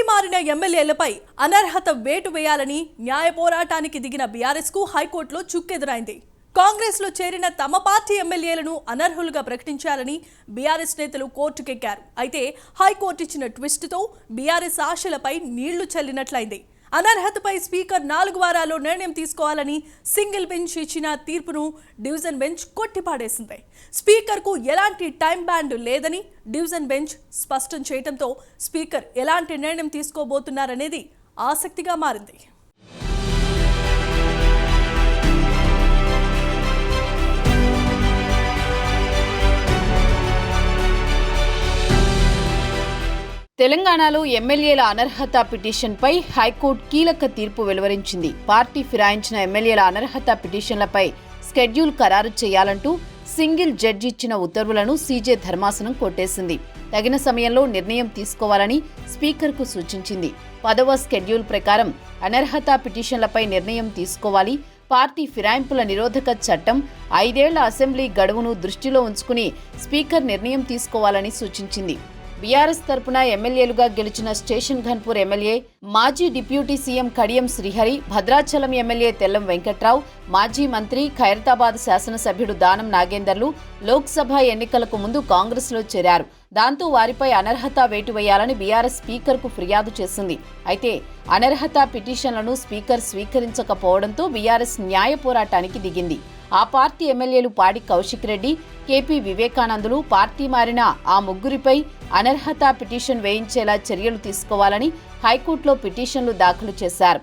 Party మారిన ఎమ్మెల్యేలపై అనర్హత వేటు వేయాలని న్యాయ పోరాటానికి దిగిన బీఆర్ఎస్కు హైకోర్టులో చుక్కెదురైంది. కాంగ్రెస్లో చేరిన తమ పార్టీ ఎమ్మెల్యేలను అనర్హులుగా ప్రకటించాలని బీఆర్ఎస్ నేతలు కోర్టుకెక్కారు. అయితే హైకోర్టు ఇచ్చిన ట్విస్ట్తో బీఆర్ఎస్ ఆశలపై నీళ్ళు చల్లినట్లయింది. అనర్హతపై స్పీకర్ నాలుగు వారాల్లో నిర్ణయం తీసుకోవాలని సింగిల్ బెంచ్ ఇచ్చిన తీర్పును డివిజన్ బెంచ్ కొట్టిపాడేసింది. స్పీకర్కు ఎలాంటి టైం బ్యాండ్ లేదని డివిజన్ బెంచ్ స్పష్టం చేయడంతో స్పీకర్ ఎలాంటి నిర్ణయం తీసుకోబోతున్నారనేది ఆసక్తిగా మారింది. తెలంగాణలో ఎమ్మెల్యేల అనర్హత పిటిషన్పై హైకోర్టు కీలక తీర్పు వెలువరించింది. పార్టీ ఫిరాయించిన ఎమ్మెల్యేల అనర్హత పిటిషన్లపై స్కెడ్యూల్ ఖరారు చేయాలంటూ సింగిల్ జడ్జి ఇచ్చిన ఉత్తర్వులను సీజే ధర్మాసనం కొట్టేసింది. తగిన సమయంలో నిర్ణయం తీసుకోవాలని స్పీకర్కు సూచించింది. పదవ స్కెడ్యూల్ ప్రకారం అనర్హత పిటిషన్లపై నిర్ణయం తీసుకోవాలి. పార్టీ ఫిరాయింపుల నిరోధక చట్టం ఐదేళ్ళ అసెంబ్లీ గడువును దృష్టిలో ఉంచుకుని స్పీకర్ నిర్ణయం తీసుకోవాలని సూచించింది. బీఆర్ఎస్ తరపున ఎమ్మెల్యేలుగా గెలిచిన స్టేషన్ ఘన్పూర్ ఎమ్మెల్యే మాజీ deputy CM Kadiyam Srihari Bhadrachalam MLA Tellam Venkatrao మాజీ మంత్రి ఖైరతాబాద్ శాసనసభ్యుడు దానం నాగేందర్లు లోక్సభ ఎన్నికలకు ముందు కాంగ్రెస్లో చేరారు. దాంతో వారిపై అనర్హత వేటు వేయాలని బీఆర్ఎస్ స్పీకర్కు ఫిర్యాదు చేసింది. అయితే అనర్హత పిటిషన్లను స్పీకర్ స్వీకరించకపోవడంతో బీఆర్ఎస్ న్యాయ పోరాటానికి దిగింది. ఆ పార్టీ ఎమ్మెల్యేలు పాడి కౌశిక్ రెడ్డి కేపీ వివేకానందులు పార్టీ మారిన ఆ ముగ్గురిపై అనర్హత పిటిషన్ వేయించేలా చర్యలు తీసుకోవాలని హైకోర్టులో పిటిషన్లు దాఖలు చేశారు.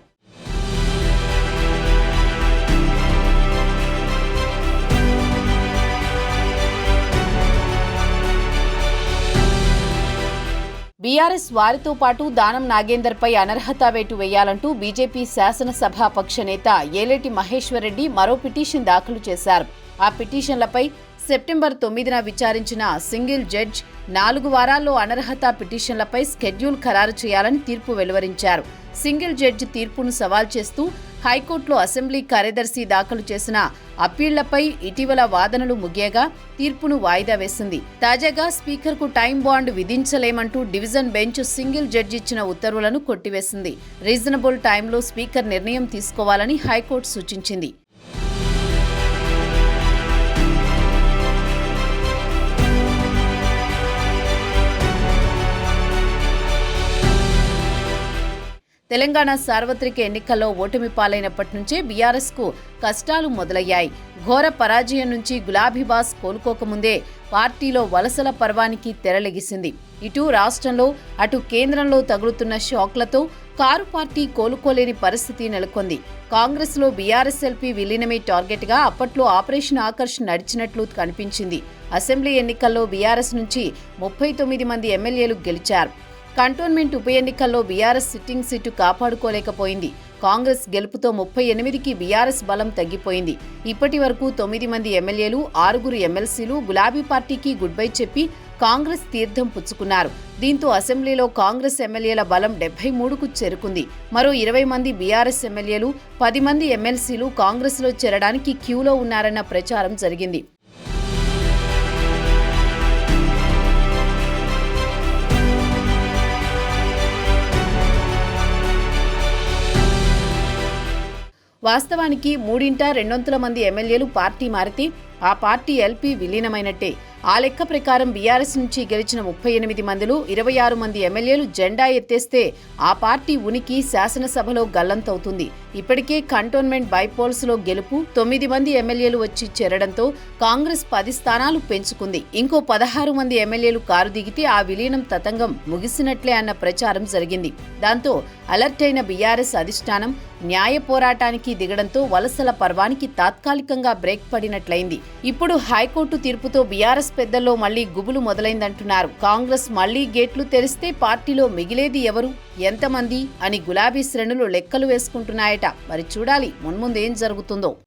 బీఆర్ఎస్ వారితో పాటు దానం నాగేందర్పై అనర్హత వేటు వేయాలంటూ బీజేపీ శాసనసభాపక్ష నేత ఏలేటి మహేశ్వరరెడ్డి మరో పిటిషన్ దాఖలు చేశారు. ఆ పిటిషన్లపై సెప్టెంబర్ తొమ్మిదిన విచారించిన సింగిల్ జడ్జ్ నాలుగు వారాల్లో అనర్హత పిటిషన్లపై స్కెడ్యూల్ ఖరారు చేయాలని తీర్పు వెలువరించారు. సింగిల్ జడ్జి తీర్పును సవాల్ చేస్తూ హైకోర్టులో అసెంబ్లీ కార్యదర్శి దాఖలు చేసిన అప్పీళ్ళపై ఇటీవల వాదనలు ముగియగా తీర్పును వాయిదా వేసింది. తాజాగా స్పీకర్కు టైం బాండ్ విధించలేమంటూ డివిజన్ బెంచ్ సింగిల్ జడ్జి ఇచ్చిన ఉత్తర్వులను కొట్టివేసింది. రీజనబుల్ టైంలో స్పీకర్ నిర్ణయం తీసుకోవాలని హైకోర్టు సూచించింది. తెలంగాణ సార్వత్రిక ఎన్నికల్లో ఓటమి పాలైనప్పటి నుంచే బీఆర్ఎస్కు కష్టాలు మొదలయ్యాయి. ఘోర పరాజయం నుంచి గులాబీబాస్ కోలుకోకముందే పార్టీలో వలసల పర్వానికి తెరలెగిసింది. ఇటు రాష్ట్రంలో అటు కేంద్రంలో తగులుతున్న షాక్లతో కారు పార్టీ కోలుకోలేని పరిస్థితి నెలకొంది. కాంగ్రెస్లో బీఆర్ఎస్ఎల్పీ విలీనమే టార్గెట్గా అప్పట్లో ఆపరేషన్ ఆకర్ష్ నడిచినట్లు కనిపించింది. అసెంబ్లీ ఎన్నికల్లో బీఆర్ఎస్ నుంచి ముప్పై తొమ్మిది మంది ఎమ్మెల్యేలు గెలిచారు. కంటోన్మెంట్ ఉప ఎన్నికల్లో బీఆర్ఎస్ సిట్టింగ్ సీటు కాపాడుకోలేకపోయింది. కాంగ్రెస్ గెలుపుతో ముప్పై ఎనిమిదికి బీఆర్ఎస్ బలం తగ్గిపోయింది. ఇప్పటి వరకు తొమ్మిది మంది ఎమ్మెల్యేలు ఆరుగురు ఎమ్మెల్సీలు గులాబీ పార్టీకి గుడ్ బై చెప్పి కాంగ్రెస్ తీర్థం పుచ్చుకున్నారు. దీంతో అసెంబ్లీలో కాంగ్రెస్ ఎమ్మెల్యేల బలం డెబ్బై మూడుకు చేరుకుంది. మరో ఇరవై మంది బీఆర్ఎస్ ఎమ్మెల్యేలు పది మంది ఎమ్మెల్సీలు కాంగ్రెస్లో చేరడానికి క్యూలో ఉన్నారన్న ప్రచారం జరిగింది. వాస్తవానికి మూడింట రెండొంతుల మంది ఎమ్మెల్యేలు పార్టీ మారితే ఆ పార్టీ ఎల్పీ విలీనమైనట్టే. ఆ లెక్క ప్రకారం బీఆర్ఎస్ నుంచి గెలిచిన ముప్పై ఎనిమిది మందిలో ఇరవై ఆరు మంది ఎమ్మెల్యేలు జెండా ఎత్తేస్తే ఆ పార్టీ ఉనికి శాసనసభలో గల్లంతవుతుంది. ఇప్పటికే కంటోన్మెంట్ బైపోల్స్లో గెలుపు తొమ్మిది మంది ఎమ్మెల్యేలు వచ్చి చేరడంతో కాంగ్రెస్ పది స్థానాలు పెంచుకుంది. ఇంకో పదహారు మంది ఎమ్మెల్యేలు కారు దిగితే ఆ విలీనం తతంగం ముగిసినట్లే అన్న ప్రచారం జరిగింది. దాంతో అలర్ట్ అయిన బీఆర్ఎస్ అధిష్టానం న్యాయ పోరాటానికి దిగడంతో వలసల పర్వానికి తాత్కాలికంగా బ్రేక్ పడినట్లయింది. ఇప్పుడు హైకోర్టు తీర్పుతో బీఆర్ఎస్ పెద్దల్లో మళ్ళీ గుబులు మొదలైందంటున్నారు. కాంగ్రెస్ మళ్ళీ గేట్లు తెరిస్తే పార్టీలో మిగిలేది ఎవరు? ఎంతమంది? అని గులాబీ శ్రేణులు లెక్కలు వేసుకుంటున్నాయట. మరి చూడాలి మున్ముందేం జరుగుతుందో.